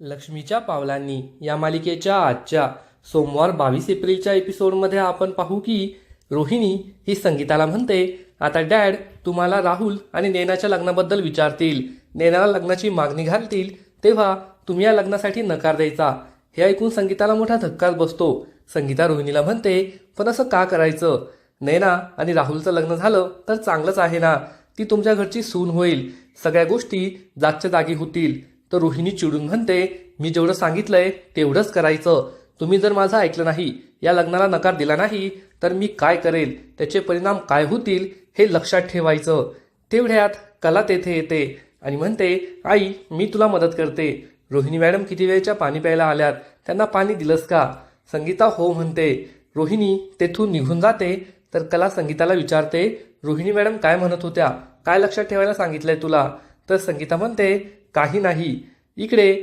लक्ष्मीच्या पावलांनी या मालिकेच्या आजच्या सोमवार बावीस एप्रिलच्या एपिसोडमध्ये आपण पाहू की रोहिणी ही संगीताला म्हणते आता डॅड तुम्हाला राहुल आणि नेनाच्या लग्नाबद्दल विचारतील. नेनाला लग्नाची मागणी घालतील. तेव्हा तुम्ही या लग्नासाठी नकार द्यायचा. हे ऐकून संगीताला मोठा धक्काच बसतो. संगीता रोहिणीला म्हणते पण असं का करायचं? नैना आणि राहुलचं लग्न झालं तर चांगलंच आहे ना. ती तुमच्या घरची सून होईल. सगळ्या गोष्टी जागच्या जागी होतील. तर रोहिणी चिडून म्हणते मी जेवढं सांगितलंय तेवढंच करायचं. तुम्ही जर माझं ऐकलं नाही या लग्नाला नकार दिला नाही तर मी काय करेल? त्याचे परिणाम काय होतील हे लक्षात ठेवायचं. तेवढ्यात कला तेथे येते आणि म्हणते आई मी तुला मदत करते. रोहिणी मॅडम किती वेळच्या पाणी प्यायला आल्यात? त्यांना पाणी दिलंस का? संगीता हो म्हणते रोहिणी तेथून निघून जाते. तर कला संगीताला विचारते रोहिणी मॅडम काय म्हणत होत्या? काय लक्षात ठेवायला सांगितलंय तुला? तर संगीता म्हणते काही नाही. इकडे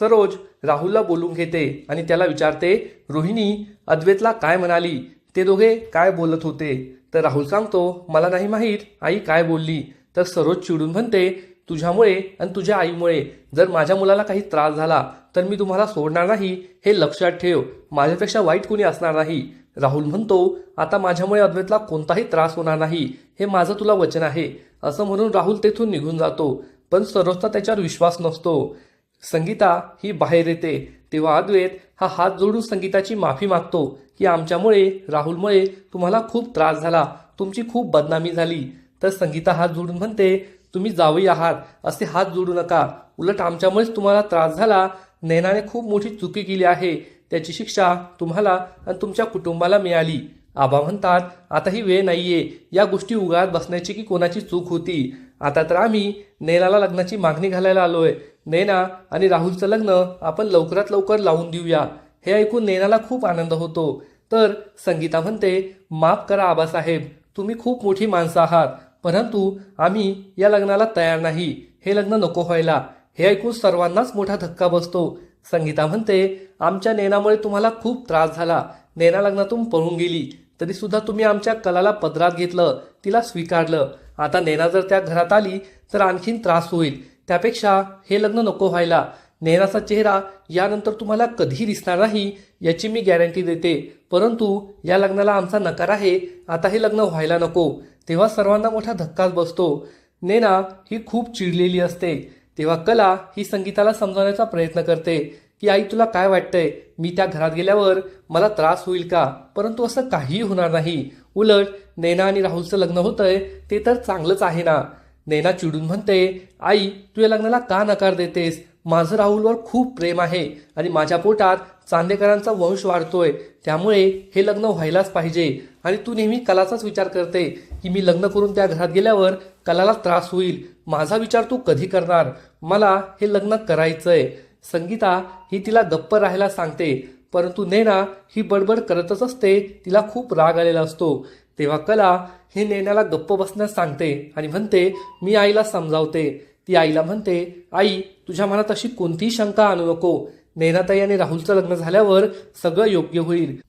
सरोज राहुलला बोलून घेते आणि त्याला विचारते रोहिणी अद्वैतला काय म्हणाली? ते दोघे काय बोलत होते? तर राहुल सांगतो मला नाही माहीत आई काय बोलली? तर सरोज चिडून म्हणते तुझ्यामुळे आणि तुझ्या आईमुळे जर माझ्या मुलाला काही त्रास झाला तर मी तुम्हाला सोडणार नाही हे लक्षात ठेव. माझ्यापेक्षा वाईट कुणी असणार नाही. राहुल म्हणतो आता माझ्यामुळे अद्वैतला कोणताही त्रास होणार नाही हे माझं तुला वचन आहे. असं म्हणून राहुल तेथून निघून जातो. पण सरोजचा त्याच्यावर विश्वास नसतो. संगीता ही बाहेर येते तेव्हा अद्वैत हा हात जोडून संगीताची माफी मागतो की आमच्यामुळे राहुलमुळे तुम्हाला खूप त्रास झाला तुमची खूप बदनामी झाली. तर संगीता हात जोडून म्हणते तुम्ही जावई आहात असे हात जोडू नका. उलट आमच्यामुळेच तुम्हाला त्रास झाला. नैनाने खूप मोठी चुकी केली आहे. त्याची शिक्षा तुम्हाला आणि तुमच्या कुटुंबाला मिळाली. आबा म्हणतात आता ही वेळ नाहीये. या गोष्टी उगाळत बसण्याची की कोणाची चूक होती? आता तर आम्ही नैनाला लग्नाची मागणी घालायला आलोय. नैना आणि राहुलचं लग्न आपण लवकरात लवकर लावून देऊया. हे ऐकून नैनाला खूप आनंद होतो. तर संगीता म्हणते माफ करा आबासाहेब. तुम्ही खूप मोठी माणसं आहात. परंतु आम्ही या लग्नाला तयार नाही. हे लग्न नको व्हायला. हे ऐकून सर्वांनाच मोठा धक्का बसतो. संगीता म्हणते आमच्या नेनामुळे तुम्हाला खूप त्रास झाला. नेना लग्नातून पळून गेली. तरी सुद्धा तुम्ही आमच्या कलाला पदरात घेतलं तिला स्वीकारलं. आता नेना जर त्या घरात आली तर आणखीन त्रास होईल. त्यापेक्षा हे लग्न नको व्हायला. नेनाचा चेहरा यानंतर तुम्हाला कधीही दिसणार नाही याची मी गॅरंटी देते. परंतु या लग्नाला आमचा नकार आहे. आता हे लग्न व्हायला नको. तेव्हा सर्वांना मोठा धक्काच बसतो. नेना ही खूप चिडलेली असते. तेव्हा कला ही संगीताला समजावण्याचा प्रयत्न करते. की आई तुला काय वाटतंय? मी त्या घरात गेल्यावर मला त्रास होईल का? परंतु असं काहीही होणार नाही. उलट नैना आणि राहुलचं लग्न होतंय ते तर चांगलंच आहे ना. नैना चिडून म्हणते आई तू या लग्नाला का नकार देतेस? माझं राहुलवर खूप प्रेम आहे आणि माझ्या पोटात चांदेकरांचा वंश वाढतोय. त्यामुळे हे लग्न व्हायलाच पाहिजे. आणि तू नेहमी कलाचाच विचार करते की मी लग्न करून त्या घरात गेल्यावर कलाला त्रास होईल. माझा विचार तू कधी करणार? मला हे लग्न करायचंय. संगीता ही तिला गप्प राहायला सांगते परंतु नेना ही बडबड करतच असते तिला खूप राग आलेला असतो. तेव्हा कला हे नेण्याला गप्प बसण्यास सांगते आणि म्हणते मी आईला समजावते. ती आईला म्हणते आई तुझ्या मनात अशी कोणतीही शंका आणू नको. नेनाताई आणि राहुलचं लग्न झाल्यावर सगळं योग्य होईल.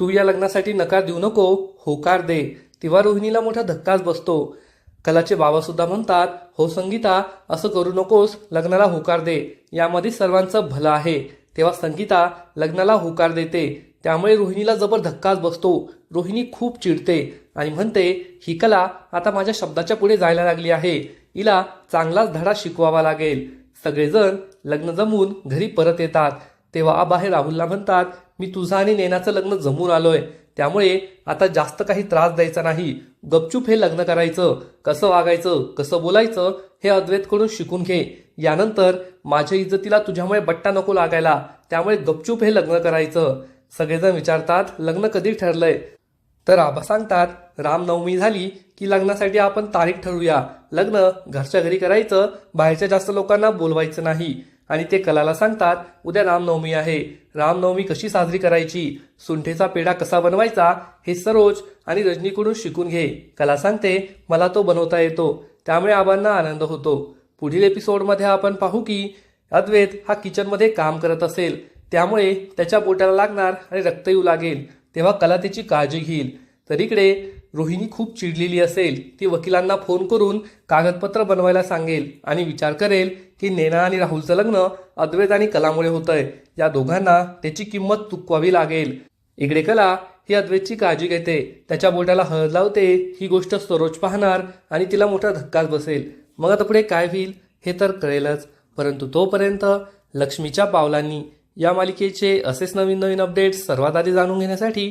तू या लग्नासाठी नकार देऊ नको. होकार दे. तेव्हा रोहिणीला मोठा धक्काच बसतो. कलाचे बाबा सुद्धा म्हणतात हो संगीता असं करू नकोस लग्नाला होकार दे. यामध्ये सर्वांचं भलं आहे. तेव्हा संगीता लग्नाला होकार देते. त्यामुळे रोहिणीला जबर धक्काच बसतो. रोहिणी खूप चिडते आणि म्हणते ही कला आता माझ्या शब्दाच्या पुढे जायला लागली आहे. हिला चांगलाच धडा शिकवावा लागेल. सगळेजण लग्न जमून घरी परत येतात. तेव्हा आबा हे राहुलला म्हणतात मी तुझं आणि नेनाचं लग्न जमून आलोय. त्यामुळे आता जास्त काही त्रास द्यायचा नाही. गपचूप हे लग्न करायचं. कसं वागायचं कसं बोलायचं हे अद्वैतकडून शिकून घे. यानंतर माझ्या इज्जतीला तुझ्यामुळे बट्टा नको लागायला. त्यामुळे गपचूप हे लग्न करायचं. सगळेजण विचारतात लग्न कधी ठरलंय? तर आबा सांगतात रामनवमी झाली की लग्नासाठी आपण तारीख ठरवूया. लग्न घरच्या घरी करायचं बाहेरच्या जास्त लोकांना बोलवायचं नाही. आणि ते कलाला सांगतात उद्या रामनवमी आहे. रामनवमी कशी साजरी करायची? सुंठेचा पेढा कसा बनवायचा? हे सरोज आणि रजनीकडून शिकून घे. कला सांगते मला तो बनवता येतो. त्यामुळे आबांना आनंद होतो. पुढील एपिसोडमध्ये आपण पाहू की अद्वैत हा किचनमध्ये काम करत असेल. त्यामुळे त्याच्या बोटाला लागणार आणि रक्त येऊ लागेल. तेव्हा कला त्याची काळजी घेईल. तर इकडे रोहिणी खूप चिडलेली असेल ती वकिलांना फोन करून कागदपत्र बनवायला सांगेल आणि विचार करेल की नेना आणि राहुलचं लग्न अद्वैत आणि कलामुळे होतंय. या दोघांना त्याची किंमत चुकवावी लागेल. इकडे कला ही अद्वैतची काळजी घेते. त्याच्या बोटाला हळद लावते. ही गोष्ट सरोज पाहणार आणि तिला मोठा धक्काच बसेल. मग आता पुढे काय होईल हे तर कळेलच. परंतु तोपर्यंत लक्ष्मीच्या पावलांनी या मालिकेचे असेच नवीन नवीन अपडेट्स सर्वात आधी जाणून घेण्यासाठी